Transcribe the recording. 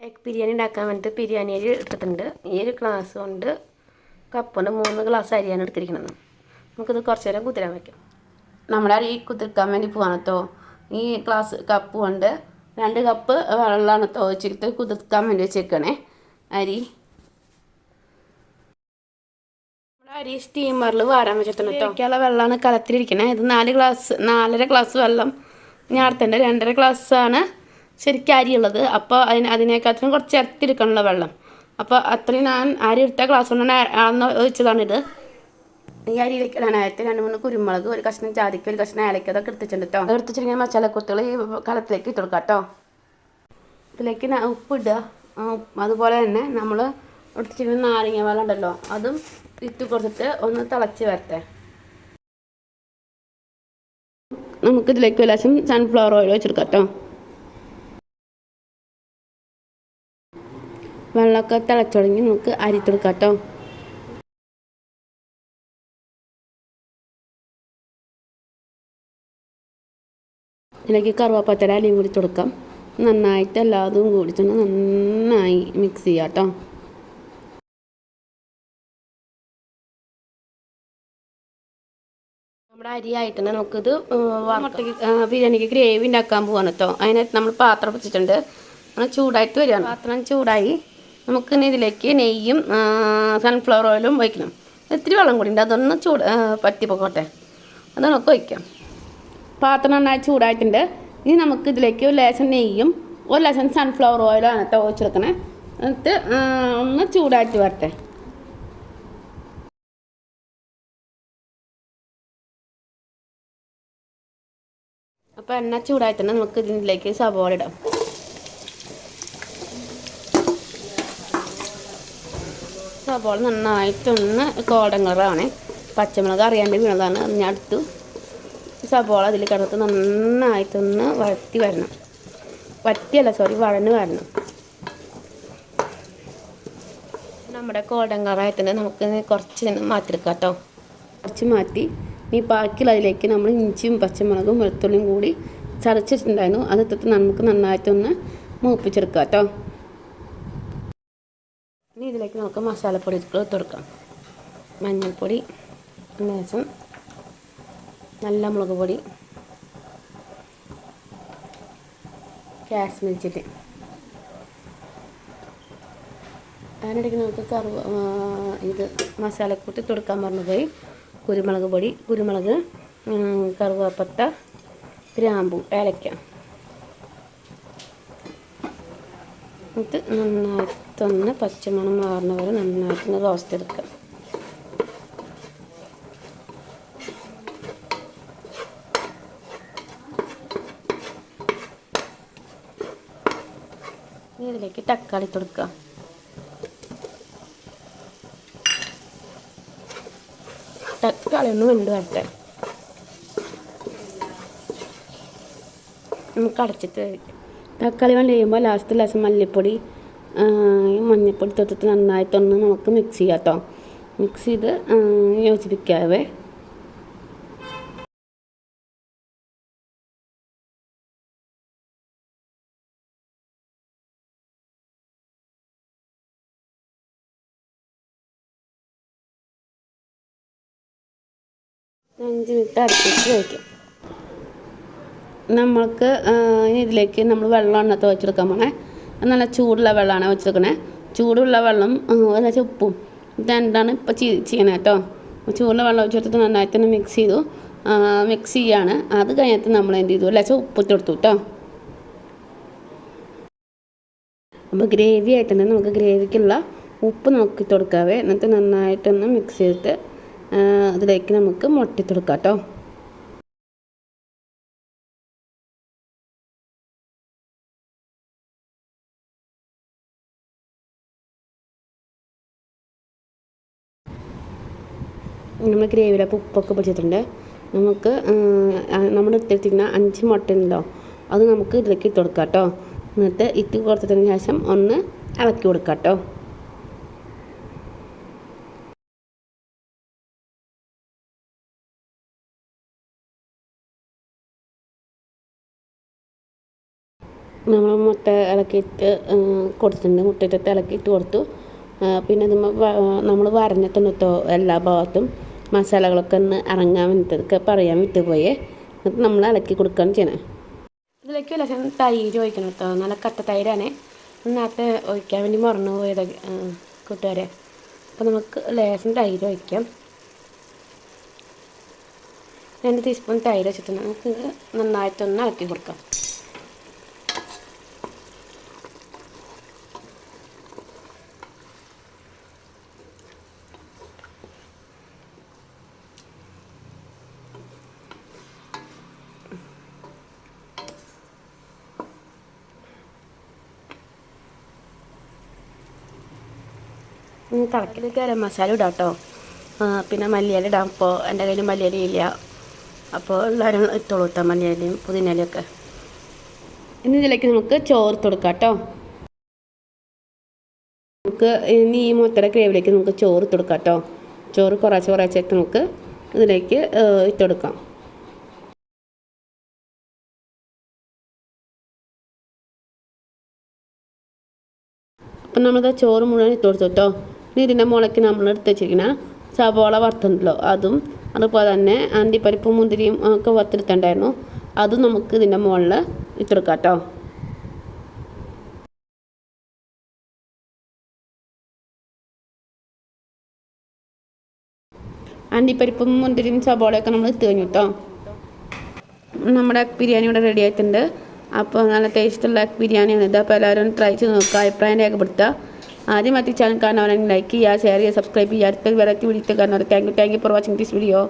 Egg biryani ഉണ്ടാക്കാൻ വേണ്ടിയിട്ട് ബിരിയാണി അരി എടുത്തിട്ടുണ്ട്. ഈ ഒരു ഗ്ലാസ് കൊണ്ട് കപ്പുണ്ട്. മൂന്ന് ഗ്ലാസ് അരിയാണ് എടുത്തിരിക്കുന്നത്. നമുക്കിത് കുറച്ച് നേരം കുതിരാൻ വയ്ക്കാം നമ്മുടെ അരി കുതിർക്കാൻ വേണ്ടി പോവാണ് കേട്ടോ ഈ ഗ്ലാസ് കപ്പ് കൊണ്ട് രണ്ട് കപ്പ് വെള്ളമാണ് കേട്ടോ വെച്ചിട്ട് കുതിർക്കാൻ വേണ്ടി വെച്ചേക്കണേ. അരി. അരി സ്റ്റീമറിൽ വാരാൻ വെച്ചിട്ടുണ്ട് കേട്ടോ ഒക്കെയുള്ള വെള്ളമാണ് കലത്തിലിരിക്കണേ. ഇത് നാല് ഗ്ലാസ് നാലര ഗ്ലാസ് വെള്ളം ഞാൻ അടുത്തുണ്ട് രണ്ടര ഗ്ലാസ്സാണ് ശരിക്കും അരിയുള്ളത്. അപ്പോൾ അതിന് അതിനേക്കാത്തിനും കുറച്ച് ഇരട്ടിയെടുക്കണമല്ലോ വെള്ളം. അപ്പോൾ അത്രയും ഞാൻ അരി എടുത്ത ഗ്ലാസ് കൊണ്ട് അന്ന് ഒഴിച്ചതാണിത്. ഈ അരിയിലേക്ക് ഇടാനായിട്ട് രണ്ട് മൂന്ന് കുരുമുളക് ഒരു കഷ്ണം ജാതിക്ക ഒരു കഷ്ണം ഏലക്ക അതൊക്കെ എടുത്തിട്ടുണ്ട് കേട്ടോ എടുത്തിട്ടുണ്ടെങ്കിൽ മസാലക്കുത്തുകൾ ഈ കലത്തിലേക്ക് ഇട്ട് കൊടുക്കാം കേട്ടോ ഇതിലേക്ക് ഉപ്പ് ഇടുക. അതുപോലെ തന്നെ നമ്മൾ എടുത്തിരിക്കുന്ന നാരങ്ങ വെള്ളം ഉണ്ടല്ലോ അതും ഇട്ട് കൊടുത്തിട്ട് ഒന്ന് തിളച്ച് വരട്ടെ. നമുക്കിതിലേക്ക് ഒരു ലക്ഷം സൺഫ്ലവർ ഓയിൽ വെച്ചെടുക്കാം കേട്ടോ വെള്ളമൊക്കെ തിളച്ചു തുടങ്ങി നമുക്ക് അരിത്തെടുക്കാം കേട്ടോ ഇതിലേക്ക് കറുവാപ്പത്തര അലിയും കൂടി കൊടുക്കാം. നന്നായിട്ട് എല്ലാതും കൂടിച്ചൊന്ന് നന്നായി മിക്സ് ചെയ്യാം കേട്ടോ നമ്മുടെ അരി തന്നെ നമുക്കിത് ബിരിയാണിക്ക് ഗ്രേവി ഉണ്ടാക്കാൻ പോവാണ് കേട്ടോ. അതിനായിട്ട് നമ്മൾ പാത്രം വെച്ചിട്ടുണ്ട്. ചൂടായിട്ട് വരികയാണ്. പാത്രം ചൂടായി. നമുക്ക് ഇതിലേക്ക് നെയ്യും സൺഫ്ലവർ ഓയിലും ഒഴിക്കണം. ഇത്തിരി വെള്ളം കൂടി ഉണ്ട്. അതൊന്ന് ചൂട് പറ്റി പോകട്ടെ അത് നമുക്ക് ഒഴിക്കാം. പാത്രം നന്നായി ചൂടായിട്ടുണ്ട്. ഇനി നമുക്ക് ഇതിലേക്ക് ഒരു ലേശം നെയ്യും ഒരു ലേശം സൺഫ്ലവർ ഓയിലാണ് കേട്ടോ ഒഴിച്ചെടുക്കണേ എന്നിട്ട് ഒന്ന് ചൂടായിട്ട് വരട്ടെ. അപ്പോൾ എണ്ണ ചൂടായിട്ടുണ്ട് നമുക്ക് ഇതിലേക്ക് സവോള ഇടാം. സവോള നന്നായിട്ടൊന്ന് ഗോൾഡൻ കളറാണ്. പച്ചമുളക് അറിയാണ്ട് വീണതാണ്. അത് ഞാൻ എടുത്തു. സവോള അതിൽ കിടത്ത് നന്നായിട്ടൊന്ന് വഴറ്റി വരണം. വറ്റിയല്ല സോറി വഴന്ന് വരണം. നമ്മുടെ ഗോൾഡൻ കളറായിട്ടുണ്ട് നമുക്ക് ഇത് കുറച്ച് മാറ്റിയെടുക്കാം കേട്ടോ. കുറച്ച് മാറ്റി. ഈ ബാക്കിയുള്ള അതിലേക്ക് നമ്മൾ ഇഞ്ചിയും പച്ചമുളകും വെളുത്തുള്ളിയും കൂടി ചതച്ചിട്ടുണ്ടായിരുന്നു. അത് നമുക്ക് നന്നായിട്ടൊന്ന് മൂപ്പിച്ചെടുക്കാം കേട്ടോ. ഇതിലേക്ക് നമുക്ക് മസാലപ്പൊടി ഇട്ട് മഞ്ഞൾപ്പൊടി ലേശം നല്ല മുളക് പൊടി കാശ്മീരി ചില്ലി. അതിനിടയ്ക്ക് നമുക്ക് കറുവ ഇത് മസാലക്കൂട്ടി കൊടുക്കാൻ പറഞ്ഞുപോയി കുരുമുളക് പൊടി കുരുമുളക് കറുവാപ്പട്ട ഗ്രാമ്പു ഏലക്ക. എന്നിട്ട് നന്നായിട്ടൊന്ന് പച്ചമണം മാറുന്ന വരെ നന്നായിട്ടൊന്ന് ഇനി ഇതിലേക്ക് തക്കാളി കൊടുക്കുക. തക്കാളി ഒന്ന് വെന്ത് വരട്ടെ. നമുക്ക് അടച്ചിട്ട് കഴിക്കാം തക്കാളി വെള്ളം ചെയ്യുമ്പോൾ ലാസ്റ്റ് ലേശം മല്ലിപ്പൊടി മഞ്ഞൾപ്പൊടി തൊട്ടിട്ട് നന്നായിട്ടൊന്ന് നമുക്ക് മിക്സ് ചെയ്യാം കേട്ടോ മിക്സ് ചെയ്ത് യോജിപ്പിക്കാവേ. അഞ്ച് മിനിറ്റ് അടുപ്പിച്ച് വയ്ക്കാം നമ്മൾക്ക് ഇതിലേക്ക് നമ്മൾ വെള്ളമാണ് വെച്ചെടുക്കാൻ പോണേ. നല്ല ചൂടുള്ള വെള്ളമാണ് വെച്ചെടുക്കണേ. ചൂടുള്ള വെള്ളം എന്നുവെച്ചാൽ ഉപ്പും. രണ്ടാണ് ഇപ്പോൾ ചെയ്യണേ കേട്ടോ ചൂടുള്ള വെള്ളം ഒഴിച്ചെടുത്തിട്ട് നന്നായിട്ടൊന്ന് മിക്സ് ചെയ്തു. മിക്സ് ചെയ്യാണ്. അത് കഴിഞ്ഞിട്ട് നമ്മൾ എന്ത് ചെയ്തു? ലേശം ഉപ്പ് കൊടുത്തു കേട്ടോ അപ്പോൾ ഗ്രേവി ആയിട്ടുണ്ട്. നമുക്ക് ഗ്രേവിക്കുള്ള ഉപ്പ് നമുക്ക് ഇട്ട് കൊടുക്കാവേ. എന്നിട്ട് നന്നായിട്ടൊന്ന് മിക്സ് ചെയ്തിട്ട് അതിലേക്ക് നമുക്ക് മുട്ടിട്ട് കൊടുക്കാം കേട്ടോ നമ്മൾ ഗ്രേവിയിലൊക്കെ ഉപ്പൊക്കെ പിടിച്ചിട്ടുണ്ട്. നമുക്ക് നമ്മൾ എടുത്തിരിക്കുന്ന അഞ്ച് മുട്ട ഉണ്ടല്ലോ അത് നമുക്ക് ഇതിലേക്ക് ഇട്ട് കൊടുക്കാം കേട്ടോ. എന്നിട്ട് ഇട്ട് കൊടുത്തതിന് ശേഷം ഒന്ന് ഇളക്കി കൊടുക്കാം കേട്ടോ. നമ്മൾ മുട്ട ഇളക്കിയിട്ട് കൊടുത്തിട്ടുണ്ട്. മുട്ടയിട്ടിട്ട് ഇളക്കിയിട്ട് കൊടുത്തു. പിന്നെ നമ്മൾ നമ്മൾ വരഞ്ഞിട്ടുണ്ട് കേട്ടോ എല്ലാ ഭാഗത്തും. മസാലകളൊക്കെ ഒന്ന് ഇറങ്ങാൻ വേണ്ടിയിട്ടൊക്കെ പറയാൻ വിട്ടുപോയേ എന്നിട്ട് നമ്മൾ ഇളക്കി കൊടുക്കുകയാണ് ചെയ്യണേ. ഇതിലേക്ക് ലേശം തൈര് ഒഴിക്കണം കേട്ടോ നല്ല കട്ട തൈരാണ്. നേരത്തെ ഒഴിക്കാൻ വേണ്ടി മറന്നു പോയത് കൂട്ടുകാരെ. അപ്പോൾ നമുക്ക് ലേശം തൈര് ഒഴിക്കാം. രണ്ട് ടീസ്പൂൺ തൈര് വെച്ചിട്ട് നമുക്ക് നന്നായിട്ടൊന്ന് ഇളക്കി കൊടുക്കാം. തിളക്കിൽ ഗരം മസാല ഇടാം കേട്ടോ പിന്നെ മല്ലിയില ഇടാം. അപ്പോൾ എന്റെ കയ്യിൽ മല്ലിയില ഇല്ല. അപ്പോൾ എല്ലാവരും ഇട്ടോളൂ കേട്ടോ മല്ലിയിലയും പുതിനയിലയും ഒക്കെ ഇനി ഇതിലേക്ക് നമുക്ക് ചോറ് കൊടുക്കാം കേട്ടോ. നമുക്ക് ഇനി ഈ മുത്തയുടെ ഗ്രേവിലേക്ക് നമുക്ക് ചോറ് തൊടുക്കാം കേട്ടോ. ചോറ് കുറച്ച് കുറച്ചായിട്ട് നമുക്ക് ഇതിലേക്ക് ഇട്ടെടുക്കാം അപ്പം നമ്മളത് ചോറ് മുഴുവൻ ഇട്ട് കൊടുത്തു കേട്ടോ. ഇതിന്റെ മുളയ്ക്ക് നമ്മൾ എടുത്ത് വെച്ചിരിക്കുന്ന സവോള വറുത്തുണ്ടല്ലോ അതും അതുപോലെ തന്നെ അണ്ടിപ്പരിപ്പും മുന്തിരിയും ഒക്കെ വറുത്തെടുത്തിട്ടുണ്ടായിരുന്നു. അതും നമുക്ക് ഇതിന്റെ മുകളിൽ ഇട്ടെടുക്കാം കേട്ടോ അണ്ടിപ്പരിപ്പും മുന്തിരിയും സവോളയൊക്കെ നമ്മൾ കഴിഞ്ഞു കേട്ടോ നമ്മുടെ ബിരിയാണി ഇവിടെ റെഡി ആയിട്ടുണ്ട്. അപ്പോൾ നല്ല ടേസ്റ്റുള്ള ബിരിയാണിയാണ് ഇത്. അപ്പോൾ എല്ലാവരും ട്രൈ ചെയ്ത് നോക്കുക അഭിപ്രായം രേഖപ്പെടുത്തുക. ആദ്യമായിട്ട് ചാനൽ കാണാൻ ലൈക്ക് ചെയ്യുക ഷെയർ ചെയ്യുക സബ്സ്ക്രൈബ് ചെയ്യുക. അടുത്ത വെറൈറ്റി വീഡിയോ കാണുന്നവർ thank you thank you for watching this video